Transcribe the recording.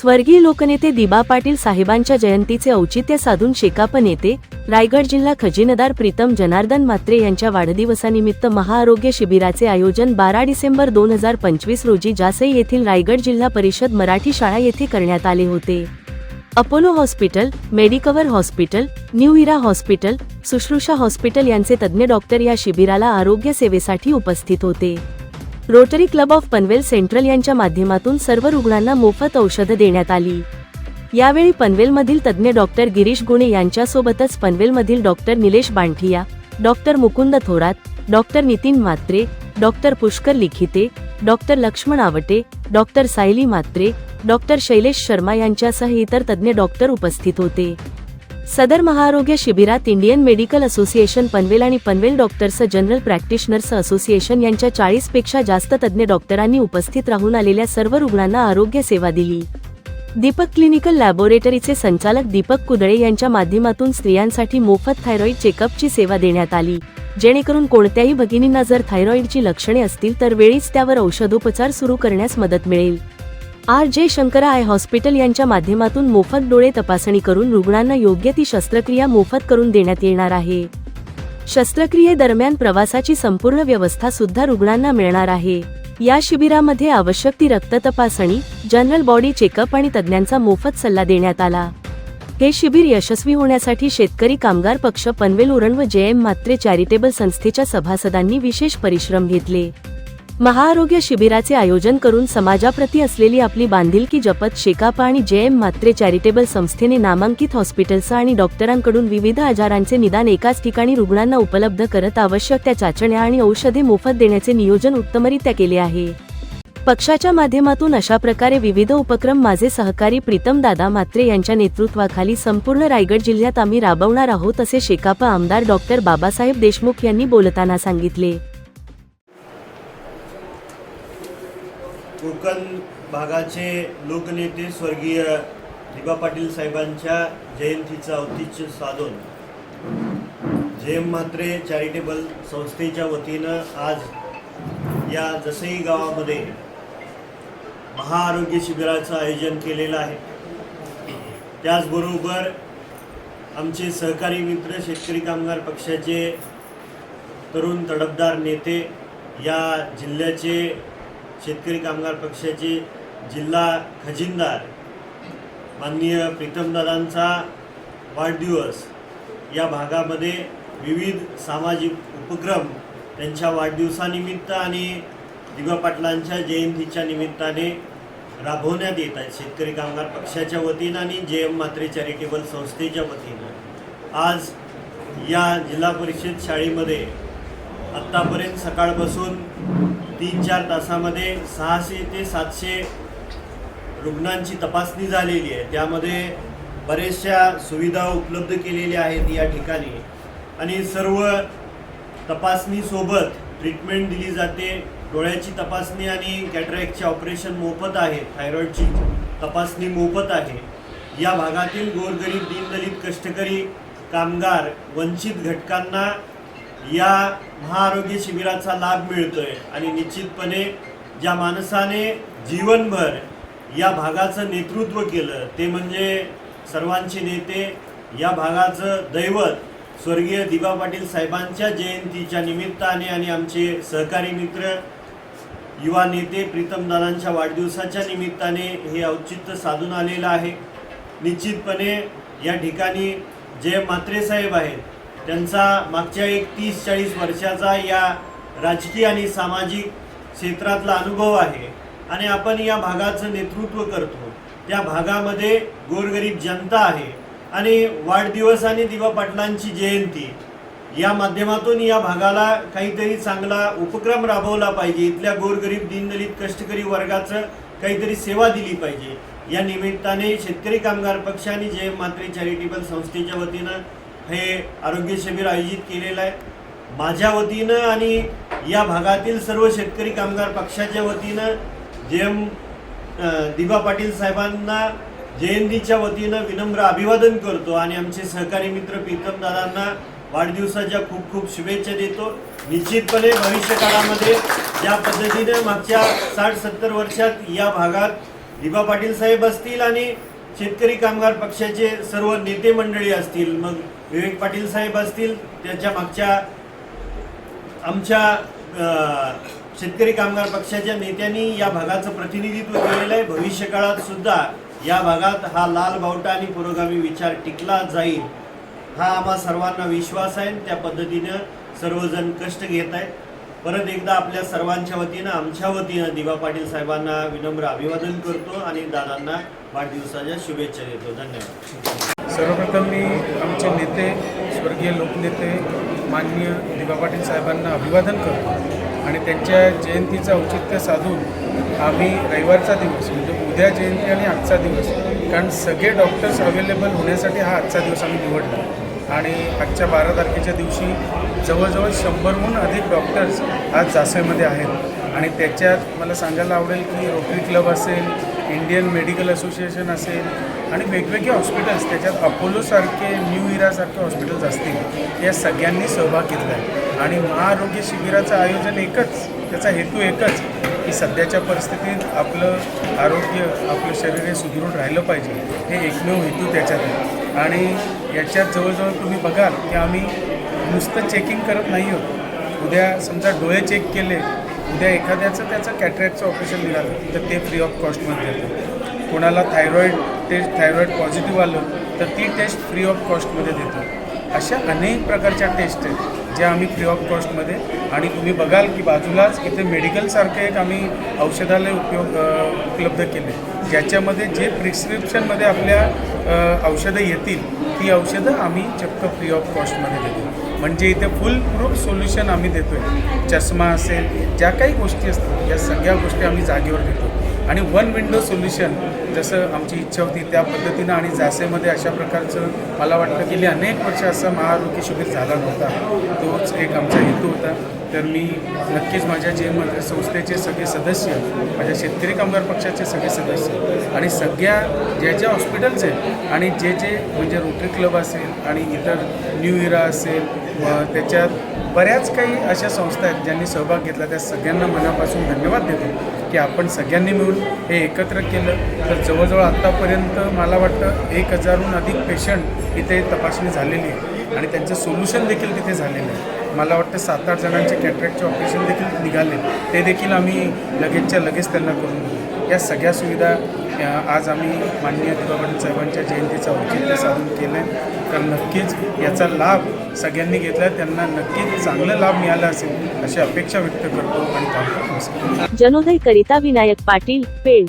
स्वर्गीय लोकनेते दिबा पाटील साहेबांच्या जयंतीचे औचित्य साधून शेकाप नेते रायगड जिल्हा खजिनदार प्रीतम जनार्दन मात्रे यांच्या वाढदिवसानिमित्त महाआरोग्य शिबिराचे आयोजन बारा डिसेंबर दोन हजार पंचवीस रोजी जासई येथील रायगड जिल्हा परिषद मराठी शाळा येथे करण्यात आले होते. Apollo hospital Medicover hospital new era hospital Sushrusha hospital यांचे तज्ज्ञ डॉक्टर या शिबिराला आरोग्य सेवेसाठी उपस्थित होते. Rotary club of Panvel central यांच्या माध्यमातून सर्व रुग्णांना मोफत औषधं देण्यात आली. यावेळी पनवेलमधील तज्ज्ञ डॉक्टर गिरीश गुणे यांच्यासोबतच पनवेलमधील doctor Nilesh Banthia doctor Mukund Thorat doctor Nitin Matre doctor Pushkar Likhite doctor Laxman Awate doctor Sayali Matre doctor Shailesh Sharma यांच्यासह इतर तज्ज्ञ डॉक्टर उपस्थित होते. सदर महाआरोग्य शिबिरात इंडियन मेडिकल असोसिएशन पनवेल आणि Panvel doctors general practitioners association यांच्या चाळीसपेक्षा जास्त तज्ज्ञ डॉक्टरांनी उपस्थित राहून आलेल्या सर्व रुग्णांना आरोग्य सेवा दिली. दीपक क्लिनिकल लॅबोरेटरीचे संचालक दीपक कुदळे यांच्या माध्यमातून स्त्रियांसाठी मोफत थायरॉईड चेकअपची सेवा देण्यात आली. जेणेकरून कोणत्याही भगिनींना जर थायरॉईडची लक्षणे असतील तर वेळीच त्यावर औषधोपचार सुरू करण्यास मदत मिळेल. आर. जे. शंकरा आय. हॉस्पिटल यांच्या माध्यमातून मोफत डोळे तपासणी करून रुग्णांना योग्य ती शस्त्रक्रिया मोफत करून देण्यात येणार आहे. शस्त्रक्रियेदरम्यान प्रवासाची संपूर्ण व्यवस्था सुद्धा रुग्णांना मिळणार आहे. या शिबिरामध्ये आवश्यक ती रक्त तपासणी जनरल बॉडी चेकअप आणि तज्ज्ञांचा मोफत सल्ला देण्यात आला. हे शिबिर यशस्वी होण्यासाठी शेतकरी कामगार पक्ष पनवेल उरण व जे एम मात्रे चॅरिटेबल संस्थेच्या सभासदांनी विशेष परिश्रम घेतले. महाआरोग्य शिबिराचे आयोजन करून समाजाप्रती असलेली आपली बांधिलकी जपत शेकापा आणि जे एम मात्रे चॅरिटेबल संस्थेने नामांकित हॉस्पिटल्स आणि डॉक्टरांकडून विविध आजारांचे निदान एकाच ठिकाणी रुग्णांना उपलब्ध करत आवश्यक त्या चाचण्या आणि औषधे मोफत देण्याचे नियोजन उत्तमरित्या केले आहे. पक्षाच्या माध्यमातून अशा प्रकारे विविध उपक्रम माझे सहकारी प्रीतम दादा मात्रे यांच्या नेतृत्वाखाली संपूर्ण रायगड जिल्ह्यात आम्ही राबवणार आहोत असे शेकापा आमदार डॉक्टर बाबासाहेब देशमुख यांनी बोलताना सांगितले. कोकण भागाचे लोकनेते स्वर्गीय दिबा पाटील साहेबांच्या जयंतीचं औतिच्य साधून जेम म्हात्रे चॅरिटेबल संस्थेच्या वतीनं आज या जसई गावामध्ये महाआरोग्य शिबिराचं आयोजन केलेलं आहे. त्याचबरोबर आमचे सहकारी मित्र शेतकरी कामगार पक्षाचे तरुण तडफदार नेते या जिल्ह्याचे शेतकरी कामगार पक्षाचे जिल्हा खजिनदार माननीय प्रीतमदादांचा वाढदिवस. या भागामध्ये विविध सामाजिक उपक्रम त्यांच्या वाढदिवसानिमित्त आणि दिबा पाटलांच्या जयंतीच्या निमित्ताने राबवण्यात येत आहेत. शेतकरी कामगार पक्षाच्या वतीनं आणि जे एम मात्रे चॅरिटेबल संस्थेच्या वतीनं. आज या जिल्हा परिषद शाळेमध्ये आत्तापर्यंत सकाळपासून तीन चार तासामध्ये सहाशे ते सातशे रुग्णांची तपासणी झालेली आहे. त्यामध्ये बऱ्याचशा सुविधा उपलब्ध केलेल्या आहेत या ठिकाणी. आणि सर्व तपासणीसोबत ट्रीटमेंट दिली जाते. डोळ्याची तपासणी आणि कॅटरॅक्टचे ऑपरेशन मोफत आहे. थायरॉईडची तपासणी मोफत आहे. या भागातील गोरगरीब दीनदलित कष्टकरी कामगार वंचित घटकांना या महाआरोग्य शिबिराचा लाभ मिळतोय. आणि निश्चितपणे ज्या माणसाने जीवनभर या भागाचं नेतृत्व केलं ते म्हणजे सर्वांचे नेते या भागाचं दैवत स्वर्गीय दिबा पाटील साहेबांच्या जयंतीच्या निमित्ताने आणि आमचे सहकारी मित्र युवा नेते प्रीतमदादांच्या वाढदिवसाच्या निमित्ताने हे औचित्य साधून आलेलं आहे. निश्चितपणे या ठिकाणी जे मात्रेसाहेब आहेत त्यांचा मागच्या एक तीस चाळीस वर्षाचा या राजकीय आणि सामाजिक क्षेत्रातला अनुभव आहे. आणि आपण या भागाचं नेतृत्व करतो. त्या भागामध्ये गोरगरीब जनता आहे. आणि वाढदिवस आणि दिवा पाटलांची जयंती या माध्यमातून या भागाला काहीतरी चांगला उपक्रम राबवला पाहिजे. इथल्या गोरगरीब दीनदलित कष्टकरी वर्गाचं काहीतरी सेवा दिली पाहिजे. या निमित्ताने शेतकरी कामगार पक्ष आणि जय मात्रे चॅरिटेबल संस्थेच्या वतीनं हे आरोग्य शिबिर आयोजित केलेलं आहे. माझ्या वतीनं आणि या भागातील सर्व शेतकरी कामगार पक्षाच्या वतीनं जे एम दिबा पाटील साहेबांना जयंतीच्या वतीनं विनम्र अभिवादन करतो आणि आमचे सहकारी मित्र प्रीतम दादांना वाढदिवसाच्या खूप खूप शुभेच्छा देतो. निश्चितपणे भविष्य काळामध्ये ज्या पद्धतीने मागच्या साठ सत्तर वर्षात या भागात दिबा पाटील साहेब असतील आणि शेतकरी कामगार पक्षाचे सर्व नेते मंडळी असतील मग विवेक पाटील साहेब असतील त्यांच्या मागच्या आमच्या शेतकरी कामगार पक्षाच्या नेत्यांनी या भागाचं प्रतिनिधित्व केलेलं आहे. भविष्य काळात सुद्धा या भागात हा लाल बावटा आणि पुरोगामी विचार टिकला जाईल हा आम्हा सर्वांना विश्वास आहे त्या पद्धतीनं सर्वजण कष्ट घेत आहेत. परत एकदा आपल्या सर्वांच्या वतीनं आमच्या वतीनं दिवा पाटील साहेबांना विनम्र अभिवादन करतो आणि दादांना वाढदिवसाच्या शुभेच्छा देतो. धन्यवाद. सर्वप्रथम मी आमचे नेते स्वर्गीय लोकनेते माननीय दिवा पाटील साहेबांना अभिवादन करतो आणि त्यांच्या जयंतीचं औचित्य साधून आम्ही रविवारचा दिवस म्हणजे उद्या जयंती आणि आजचा दिवस कारण सगळे डॉक्टर्स अवेलेबल होण्यासाठी हा आजचा दिवस आम्ही निवडला. आणि आजच्या बारा तारखेच्या दिवशी जवळजवळ शंभरहून अधिक डॉक्टर्स आज जासईमध्ये आहेत. आणि त्याच्यात मला सांगायला आवडेल की रोटरी क्लब असेल इंडियन मेडिकल असोसिएशन असेल आणि वेगवेगळे हॉस्पिटल्स त्याच्यात अपोलोसारखे न्यू इरासारखे हॉस्पिटल्स असतील या सगळ्यांनी सहभाग घेतला आहे. आणि महाआरोग्य शिबिराचं आयोजन एकच त्याचा हेतू एकच की सध्याच्या परिस्थितीत आपलं आरोग्य आपलं शरीर हे सुदृढ राहिलं पाहिजे. हे एकमेव हेतू त्याच्यात आहे. आणि याच्यात जवळजवळ तुम्ही बघाल की आम्ही नुसतं चेकिंग करत नाही आहोत उद्या समजा डोळे चेक केले उद्या एखाद्याचं त्याचं कॅटरॅक्टचं ऑपरेशन निघालं तर ते फ्री ऑफ कॉस्टमध्ये देतो कोणाला थायरॉईड टेस्ट थायरॉईड पॉझिटिव्ह आलं तर ती टेस्ट फ्री ऑफ कॉस्टमध्ये देतो. अशा अनेक प्रकारच्या टेस्ट आहेत ज्या आम्ही फ्री ऑफ कॉस्टमध्ये आणि तुम्ही बघाल की बाजूलाच इथे मेडिकलसारखे एक आम्ही औषधालय उपयोग उपलब्ध केले. ज्याच्यामध्ये जे प्रिस्क्रिप्शनमध्ये आपल्या औषधं येतील ती औषधं आम्ही चक्क फ्री ऑफ कॉस्टमध्ये देतो. म्हणजे इथे फुल प्रूफ सोल्युशन आम्ही देतो आहे चष्मा असेल ज्या काही गोष्टी असतात या सगळ्या गोष्टी आम्ही जागेवर देतो. आणि वन विंडो सोल्युशन जसं आमची इच्छा होती त्या पद्धतीनं आणि जासेमध्ये अशा प्रकारचं मला वाटतं गेली अनेक वर्ष असं महाआरोग्य शिबिर झाला नव्हता. तोच एक आमचा हेतू होता. तर मी नक्कीच माझ्या जे संस्थेचे सगळे सदस्य माझ्या शेतकरी कामगार पक्षाचे सगळे सदस्य आणि सगळ्या ज्या ज्या हॉस्पिटल्स आहेत आणि जे जे म्हणजे रोटरी क्लब असेल आणि इतर न्यू इरा असेल त्याच्यात बऱ्याच काही अशा संस्था आहेत ज्यांनी सहभाग घेतला. त्या सगळ्यांना मनापासून धन्यवाद देतो की आपण सगळ्यांनी मिळून हे एकत्र केलं. तर जवळजवळ आत्तापर्यंत मला वाटतं एक हजारहून अधिक पेशंट इथे तपासणी झालेली आहे आणि त्यांचं सोल्युशन देखील तिथे झालेलं आहे मला वाटतं सात आठ जणांचे कॅटरॅक्टचे ऑपरेशन देखील निघाले. ते देखील आम्ही लगेचच्या लगेच त्यांना करून दिलं या सगळ्या सुविधा आज आम्ही माननीय दिवाबंद साहेबांच्या जयंतीचं औचित्य साधून केलं आहे तर नक्कीच याचा लाभ सगळ्यांनी घेतला त्यांना नक्कीच चांगला लाभ मिळाला असेल अशी अपेक्षा व्यक्त करतो आणि जनोदय करिता विनायक पाटील पेड